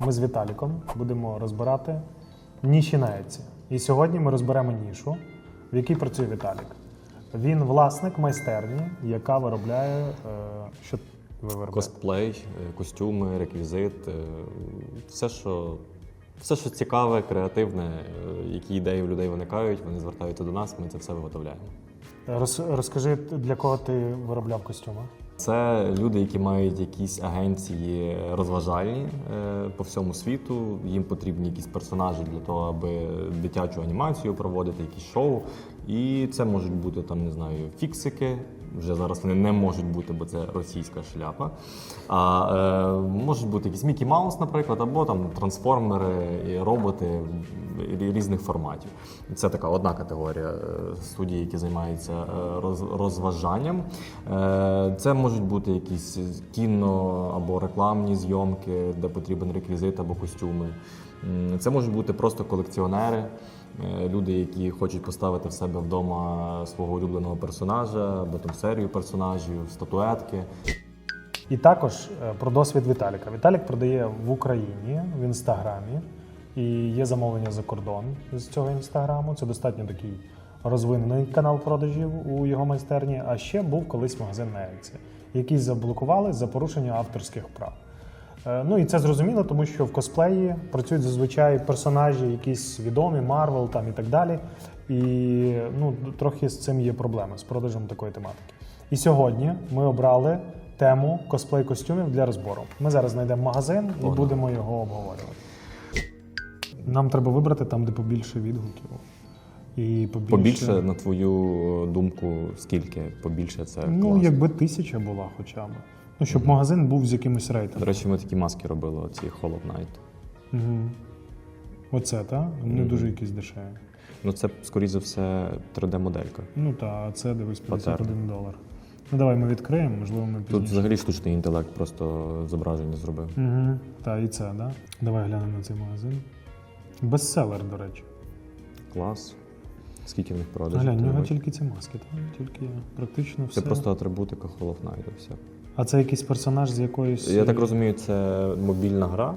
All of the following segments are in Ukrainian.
Ми з Віталіком будемо розбирати ніші на Еці. І сьогодні ми розберемо нішу, в якій працює Віталік. Він власник майстерні, яка виробляє. е, Що ви виробляєте? Косплей, е, костюми, реквізит, е, все, що, все, що цікаве, креативне, е, які ідеї в людей виникають, вони звертаються до нас, ми це все виготовляємо. Роз, розкажи, для кого ти виробляв костюми? Це люди, які мають якісь агенції розважальні е, по всьому світу. Їм потрібні якісь персонажі для того, аби дитячу анімацію проводити, якісь шоу. І це можуть бути там, не знаю, фіксики. Вже зараз вони не можуть бути, бо це російська шляпа. А е, можуть бути якісь Мікі Маус, наприклад, або там трансформери і роботи різних форматів. Це така одна категорія е, студій, які займаються е, роз- розважанням. Е, Це можуть бути якісь кіно або рекламні зйомки, де потрібен реквізит або костюми. Це можуть бути просто колекціонери, люди, які хочуть поставити в себе вдома свого улюбленого персонажа, або там серію персонажів, статуетки. І також е, про досвід Віталіка. Віталік продає в Україні в інстаграмі, і є замовлення за кордон з цього інстаграму. Це достатньо такий розвинений канал продажів у його майстерні. А ще був колись магазин на Etsy, який заблокували за порушення авторських прав. Е, Ну і це зрозуміло, тому що в косплеї працюють зазвичай персонажі, якісь відомі, Марвел там і так далі. І ну, трохи з цим є проблеми з продажем такої тематики. І сьогодні ми обрали тему косплей костюмів для розбору. Ми зараз знайдемо магазин і будемо його обговорювати. Нам треба вибрати там, де побільше відгуків. І побільше, Побільше, на твою думку, скільки побільше це ну, класно? якби тисяча була хоча б. Ну, щоб магазин був з якимось рейтингом. До речі, ми такі маски робили, ці Hollow Knight. Угу. Оце, так? Вони дуже якісь дешеві. Ну це, скоріше за все, 3D-моделька. Ну так, а це дивись 51 долар. Ну давай ми відкриємо, можливо, ми Тут взагалі штучний інтелект просто зображення зробив. Угу. Так, і це, так? Да? Давай глянемо на цей магазин. Бестселер, до речі. Клас. Скільки в них продажів? Глянь, ти нього тільки ці маски, так? Тільки практично все. Це просто атрибутика Hollow Knight, все. А це якийсь персонаж з якоїсь. Я так розумію, це мобільна гра.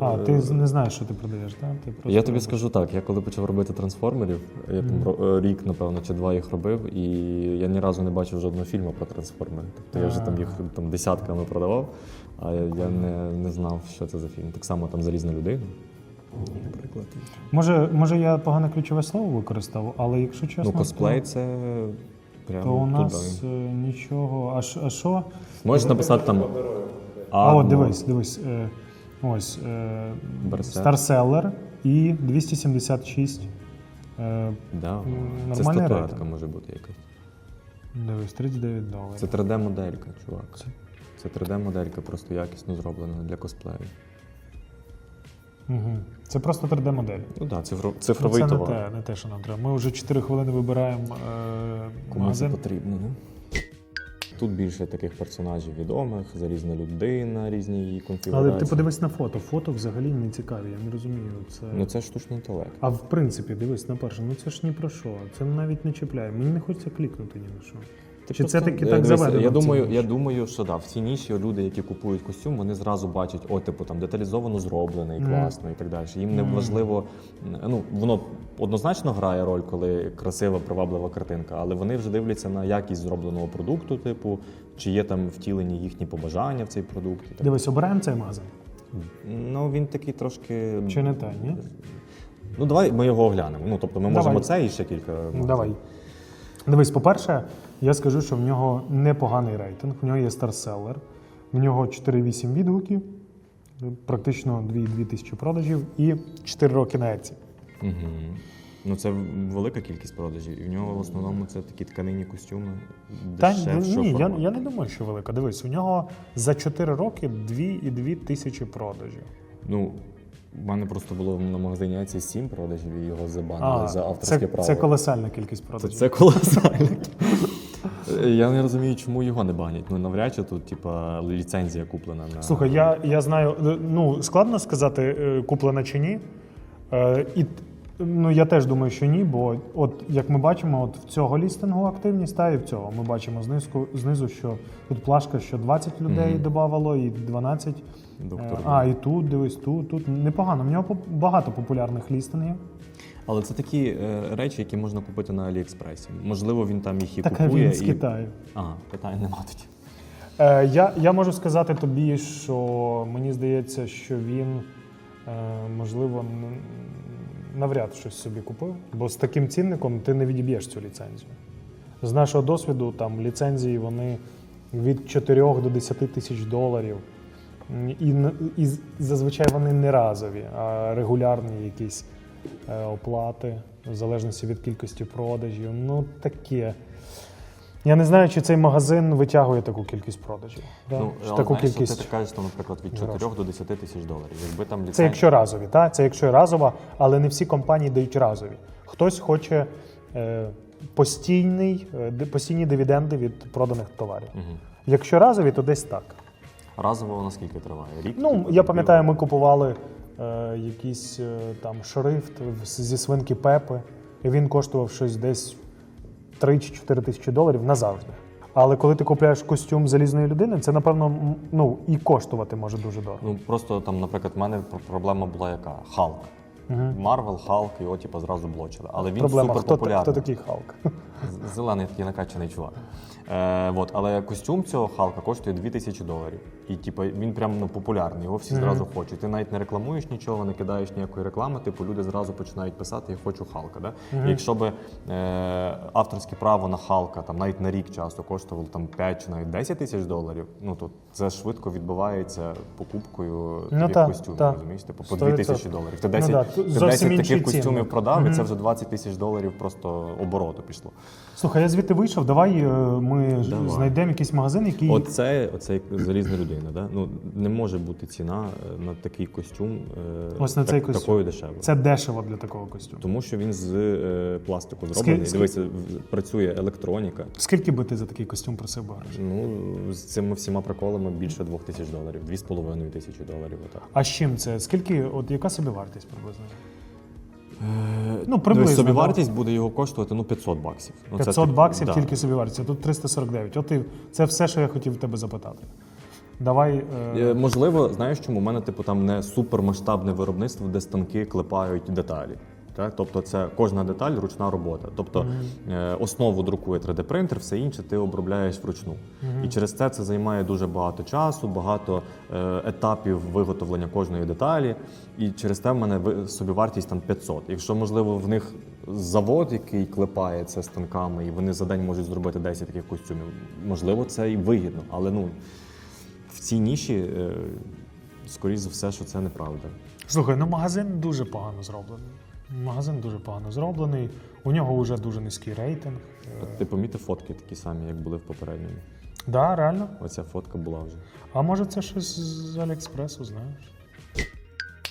А, ти Е, не знаєш, що ти продаєш, так? Ти просто Я тобі робиш. скажу так, я коли почав робити трансформерів, я там ро- е, рік, напевно, чи два їх робив, і я ні разу не бачив жодного фільму про трансформери. Тобто я вже там їх там десятками продавав, а я, я не, не знав, що це за фільм. Так само там залізна людина. Наприклад. Може, може, я погане ключове слово використав, але якщо чесно. Ну, косплей то, це прямо то у нас е, нічого. А, ш- а що? Можеш написати там. А, от ну, дивись, дивись. Е, ось е, Старселер і 276. Е, Да. Це статуетка може бути якась. дивись, 39 доларів. Це 3D-моделька, чувак. Це 3D-моделька, просто якісно зроблена для косплею. Угу. Це просто 3D-модель. Ну так, цифро, Ну, цифровий це не те, не те, що нам треба. Ми вже 4 хвилини вибираємо е, Кому це потрібно, не? Тут більше таких персонажів відомих, залізна людина, різні її конфігурації. Але ти подивись на фото. Фото взагалі не цікаві, я не розумію. Це... Ну це штучний інтелект. А в принципі, дивись на перше, ну це ж ні про що. Це навіть не чіпляє. Мені не хочеться клікнути ні на що. Ти Чи це таки Е, так заведено? Я думаю, я думаю, що да, в цій ніші люди, які купують костюм, вони зразу бачать, о, типу там деталізовано зроблений, Мгм. класно і так далі. Їм не важливо, ну воно однозначно грає роль, коли красива, приваблива картинка, але вони вже дивляться на якість зробленого продукту, типу, чи є там втілені їхні побажання в цей продукт. І так. Дивись, обираємо цей магазин. Ну він такий трошки. Чи не те, ні? Ну давай ми його оглянемо. Ну тобто ми Давай. можемо це і ще кілька. Давай. Дивись, по-перше, я скажу, що в нього непоганий рейтинг, в нього є старселер, в нього 4,8 відгуків, практично 2 тисячі продажів і 4 роки на Etsy. Угу. Ну це велика кількість продажів, і в нього в основному це такі тканинні костюми. Та ні, я, я не думаю, що велика. Дивись, у нього за 4 роки 2,2 тисячі продажів. Ну, в мене просто було на магазині Etsy 7 продажів і його забанили за авторське це, право. це колосальна кількість Це, продажів. це колосально. Я не розумію, чому його не банять. Ну навряд чи тут, типа, ліцензія куплена на. Слухай, я, я знаю, е, ну складно сказати, е, куплена чи ні. Е, І Ну, я теж думаю, що ні, бо от як ми бачимо, от в цього лістингу активність, та і в цього. Ми бачимо знизу, знизу що тут плашка, що 20 людей Мгм. додавало, і 12. Доктор. Е, А, і тут, дивись, тут, тут. Непогано. В нього багато популярних лістингів. Але це такі е, речі, які можна купити на Аліекспресі. Можливо, він там їх і Так а купує. він з і... Китаю. Ага, питань нема тоді. Е, я, я можу сказати тобі, що мені здається, що він, е, можливо, н- навряд щось собі купив, бо з таким цінником ти не відіб'єш цю ліцензію. З нашого досвіду, там ліцензії вони від 4 до 10 тисяч доларів. М, І, н- і з- зазвичай вони не разові, а регулярні якісь оплати, в залежності від кількості продажів. Ну, таке. Я не знаю, чи цей магазин витягує таку кількість продажів. Да? Ну, Чи але таку знаєш, кількість. ти кажеш, там, наприклад, від 4 до 10 тисяч доларів. Якби там ліцензія... Це якщо разові, так? Це якщо разова, але не всі компанії дають разові. Хтось хоче е, постійний, е, постійні дивіденди від проданих товарів. Мгм. Якщо разові, то десь так. Разово вона скільки триває? Рік? Ну, я пам'ятаю, ми купували е, якийсь е, там шрифт зі свинки Пепи, і він коштував щось десь 3 чи 4 тисячі доларів назавжди. Але коли ти купляєш костюм залізної людини, це напевно ну, і коштувати може дуже дорого. Ну просто там, наприклад, в мене проблема була яка? Халк. Марвел, Халк, його типу, зразу блочили. Але він Проблема, супер хто, хто такий Халк? Зелений такий накачаний чувак. Е, вот, але костюм цього Халка коштує 2000 доларів. І типу, він прям ну, популярний, його всі зразу хочуть. Ти навіть не рекламуєш нічого, не кидаєш ніякої реклами, типу люди зразу починають писати Я хочу Халка. Да? Мгм. Якщо би е, авторське право на Халка там, навіть на рік часто коштувало там, 5 чи навіть 10 тисяч доларів, ну то це швидко відбувається покупкою Ну, таких та, костюмів, та. розумієш? Типу, по 100%. 2 тисячі доларів. Ти Ну 10, да, ти зовсім 10 інший таких костюмів продав, і це вже 20 тисяч доларів просто обороту пішло. Слухай, я звідти вийшов. Давай е, ми Давай. знайдемо якийсь магазин, який Оце, оце залізна людина. Да? Ну, не може бути ціна е, на такий костюм, е, Ось на цей костюм. такою дешевою. це дешево для такого костюму. Тому що він з е, пластику зроблений. Скільки- Дивися, працює електроніка. Скільки би ти за такий костюм просив би грошей? Ну, з цими всіма приколами більше двох тисяч доларів, дві з половиною тисячі доларів. Отак. А з чим це? Скільки, от яка собі вартість приблизно? Е, Ну, приблизно, собі да. вартість буде його коштувати ну, 500 баксів. Ну, це 500 тип- баксів да. тільки собі вартість, а тут 349. От і це все, що я хотів тебе запитати. Давай. Е, Е, Можливо, знаєш чому? У мене типу там не супермасштабне виробництво, де станки клепають деталі. Так? Тобто це кожна деталь ручна робота. Тобто е, основу друкує 3D-принтер, все інше ти обробляєш вручну. І через це це займає дуже багато часу, багато е, етапів виготовлення кожної деталі. І через те в мене собівартість там 500. Якщо, можливо, в них завод, який клепає це станками, і вони за день можуть зробити 10 таких костюмів, можливо, це і вигідно. Але ну, в цій ніші, е, скоріш за все, що це неправда. Слухай, ну магазин дуже погано зроблений. Магазин дуже погано зроблений. У нього вже дуже низький рейтинг. Ти помітив фотки такі самі, як були в попередньому. Да, реально. Оця фотка була вже. А може це щось з Аліекспресу, знаєш?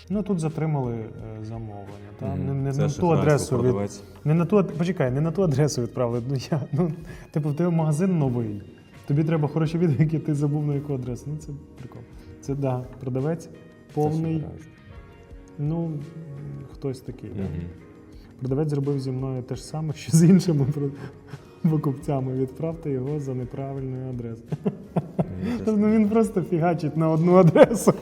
Ну тут затримали е, замовлення. Та? Мгм. Не, не, Це на ту адресу від, продавець. не на ту, почекай, не на ту адресу відправили. Ну, я, ну, типу, в тебе магазин новий. Тобі треба хороші відгуки, ти забув на яку адресу. Ну це прикол. Це да, продавець повний. Це. Ну, хтось такий. Да? Мгм. Продавець зробив зі мною те ж саме, що з іншими покупцями. Відправте його за неправильною адресою. Ну він просто фігачить на одну адресу.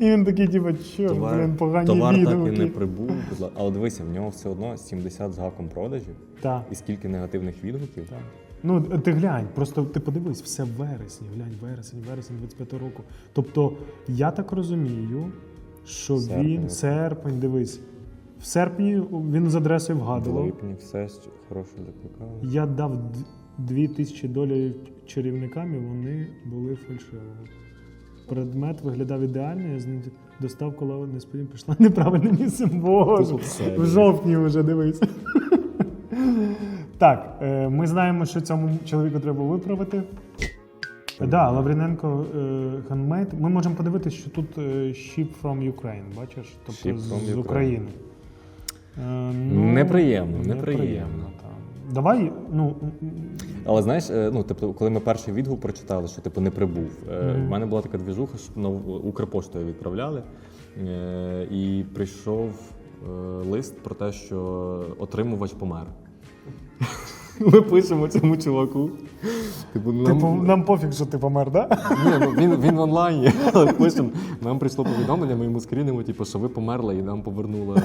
І він такий, типу, що ж, Товар, блін, погані товар так і не прибув. Але дивися, в нього все одно 70 з гаком продажів Так, і скільки негативних відгуків. так. Ну, ти глянь, просто ти подивись, все вересні, глянь, вересень, вересень 25 року. Тобто, я так розумію, що Серпень. він серпень, дивись. В серпні він з адресою В вгадував. липні все хороше закликало. Я дав д- дві тисячі доларів чарівникам, і вони були фальшивими. Предмет виглядав ідеально, я з ним достав, коли несподівано пішла неправильним місцем. Боже, Тут все. в жовтні вже дивись. Так, е, ми знаємо, що цьому чоловіку треба виправити. Так, да, Лавріненко хендмейд. Ми можемо подивитися, що тут е, ship from Ukraine, бачиш? Тобто Ship з, from з України. Е, Неприємно, неприємно. так. Давай, ну, Але знаєш, е, ну тобто, коли ми перший відгук прочитали, що типу не прибув. Мгм. В мене була така двіжуха, що на Укрпоштою відправляли. І прийшов лист про те, що отримувач помер. Ми пишемо цьому чуваку. Типу, нам, Типу, нам пофіг, що ти помер, да? Ні, ну він, він в онлайні. Але пишемо, нам прийшло повідомлення, ми йому скрінимо, типу, що ви померли і нам повернули,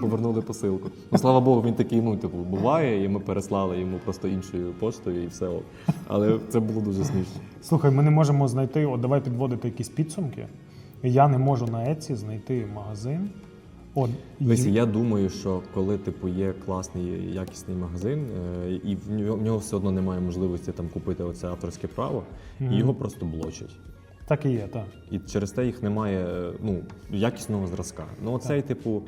повернули посилку. Ну, слава Богу, він такий, ну, типу, буває, і ми переслали йому просто іншою поштою і все. Але це було дуже смішно. Слухай, ми не можемо знайти, от давай підводити якісь підсумки. Я не можу на Etsy знайти магазин. От, і- Дивись, я думаю, що коли типу є класний якісний магазин, е, і в нього, все одно немає можливості там купити оце авторське право, і його просто блочать. Так і є, так. І через те їх немає е, ну, якісного зразка. Ну, оцей, типу,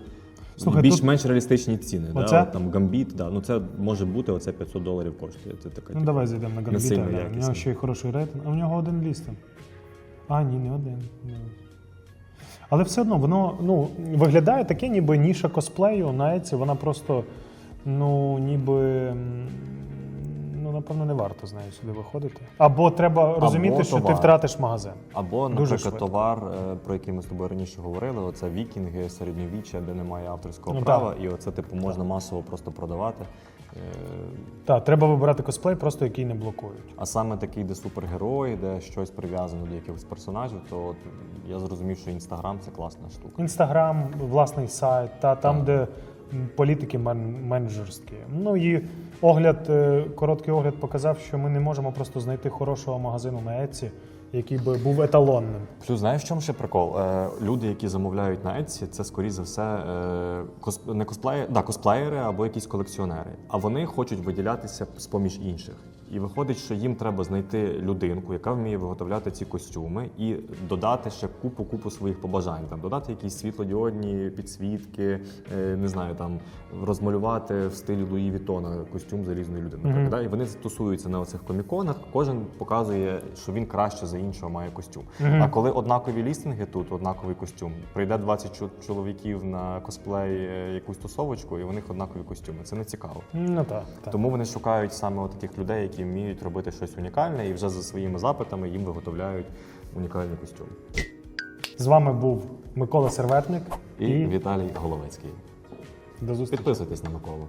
Слухай, більш-менш реалістичні ціни. Оце? Да? От Там гамбіт, да. ну це може бути оце 500 доларів коштує. Це така, Ну типу, давай зайдемо на Гамбіта. да. У нього ще й хороший рейтинг. А в нього один лістинг. А, ні, не один. Не. Але все одно воно ну, виглядає таке, ніби ніша косплею на вона просто, ну, ніби. Ну, напевно, не варто з нею сюди виходити. Або треба розуміти, що ти втратиш магазин. Або, Дуже наприклад, швидко. товар, е, про який ми з тобою раніше говорили, оце вікінги, середньовіччя, де немає авторського Ну, права, так. і оце типу можна масово просто продавати. Е, Так, треба вибирати косплей, просто який не блокують. А саме такий, де супергерої, де щось прив'язано до якихось персонажів, то от я зрозумів, що інстаграм це класна штука. Інстаграм, власний сайт, та там, де політики мен- менеджерські. Ну і огляд, е, короткий огляд показав, що ми не можемо просто знайти хорошого магазину на Etsy, який би був еталонним. Плюс знаєш, в чому ще прикол? Е, люди, які замовляють на Etsy, це скоріш за все е, кос, не косплеєри, да, косплеєри або якісь колекціонери. А вони хочуть виділятися з поміж інших. І виходить, що їм треба знайти людинку, яка вміє виготовляти ці костюми, і додати ще купу купу своїх побажань. Там додати якісь світлодіодні підсвітки, е, не знаю, там розмалювати в стилі Луї Вітона костюм залізної людини. Наприклад, да? І вони тусуються на оцих коміконах. Кожен показує, що він краще за іншого має костюм. Мгм. А коли однакові лістинги тут, однаковий костюм, прийде 20 чоловіків на косплей е, якусь тусовочку, і у них однакові костюми. Це не цікаво. Ну так. так. Тому вони шукають саме таких людей, які вміють робити щось унікальне, і вже за своїми запитами їм виготовляють унікальні костюми. З вами був Микола Серветник І, Віталій Головецький. до зустрічі. Підписуйтесь на Миколу.